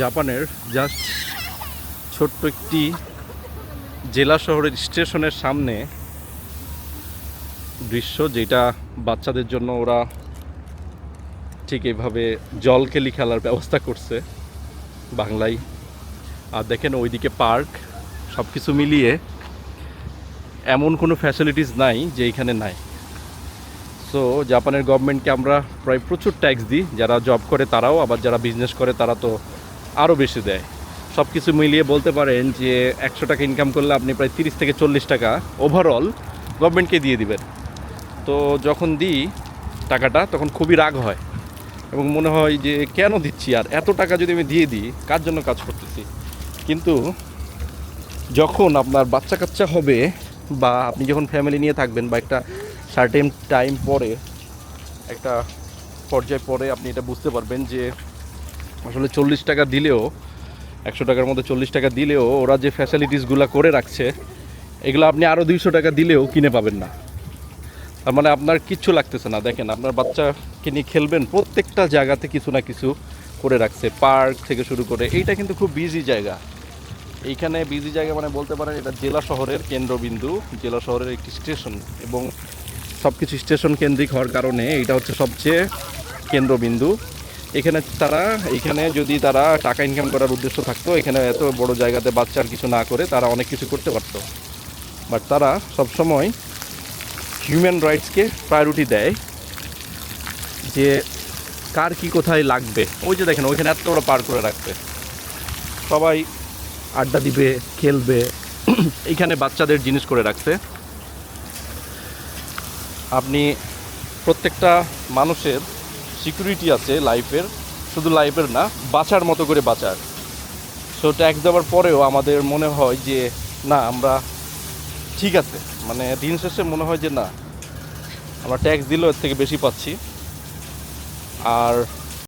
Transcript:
জাপানের জাস্ট ছোট্ট একটি জেলা শহরের স্টেশনের সামনে দৃশ্য, যেটা বাচ্চাদের জন্য ওরা ঠিক এইভাবে জল খেলি খেলার ব্যবস্থা করছে বাংলায়। আর দেখেন ওইদিকে পার্ক সব কিছু মিলিয়ে এমন কোনো ফ্যাসিলিটিস নাই যে এখানে নাই। সো জাপানের গভর্নমেন্টকে আমরা প্রায় প্রচুর ট্যাক্স দিই, যারা জব করে তারাও, আবার যারা বিজনেস করে তারা তো আরও বেশি দেয়। সব কিছু মিলিয়ে বলতে পারেন যে একশো টাকা ইনকাম করলে আপনি প্রায় তিরিশ থেকে চল্লিশ টাকা ওভারঅল গভর্নমেন্টকে দিয়ে দিবেন। তো যখন দিই টাকাটা, তখন খুবই রাগ হয় এবং মনে হয় যে কেন দিচ্ছি আর এত টাকা যদি আমি দিয়ে দিই, কার জন্য কাজ করতেছি? কিন্তু যখন আপনার বাচ্চা কাচ্চা হবে বা আপনি যখন ফ্যামিলি নিয়ে থাকবেন বা একটা সার্টেন টাইম পরে, একটা পর্যায় পরে আপনি এটা বুঝতে পারবেন যে আসলে চল্লিশ টাকা দিলেও, একশো টাকার মধ্যে চল্লিশ টাকা দিলেও ওরা যে ফ্যাসিলিটিসগুলো করে রাখছে, এগুলো আপনি আরও দুইশো টাকা দিলেও কিনে পাবেন না। তার মানে আপনার কিচ্ছু লাগতেছে না। দেখেন, আপনার বাচ্চাকে নিয়ে খেলবেন, প্রত্যেকটা জায়গাতে কিছু না কিছু করে রাখছে। পার্ক থেকে শুরু করে, এইটা কিন্তু খুব বিজি জায়গা। এইখানে বিজি জায়গা মানে বলতে পারেন এটা জেলা শহরের কেন্দ্রবিন্দু, জেলা শহরের একটি স্টেশন এবং সব কিছু স্টেশন কেন্দ্রিক হওয়ার কারণে এটা হচ্ছে সবচেয়ে কেন্দ্রবিন্দু। এখানে তারা, এখানে যদি তারা টাকা ইনকাম করার উদ্দেশ্য থাকতো, এখানে এত বড় জায়গাতে বাচ্চার কিছু না করে তারা অনেক কিছু করতে পারতো। বাট তারা সবসময় হিউম্যান রাইটসকে প্রায়োরিটি দেয় যে কার কি কোথায় লাগবে। ওই যে দেখেন, ওইখানে এত বড় পার করে রাখবে। সবাই আড্ডা দিবে, খেলবে এইখানে বাচ্চাদের জিনিস করে রাখছে। আপনি প্রত্যেকটা মানুষের সিকিউরিটি আছে লাইফের, শুধু লাইফের না, বাঁচার মতো করে বাঁচার। সো ট্যাক্স দেওয়ার পরেও আমাদের মনে হয় যে, না, আমরা ঠিক আছে। মানে দিন শেষে মনে হয় যে, না, আমরা ট্যাক্স দিলেও এর থেকে বেশি পাচ্ছি। আর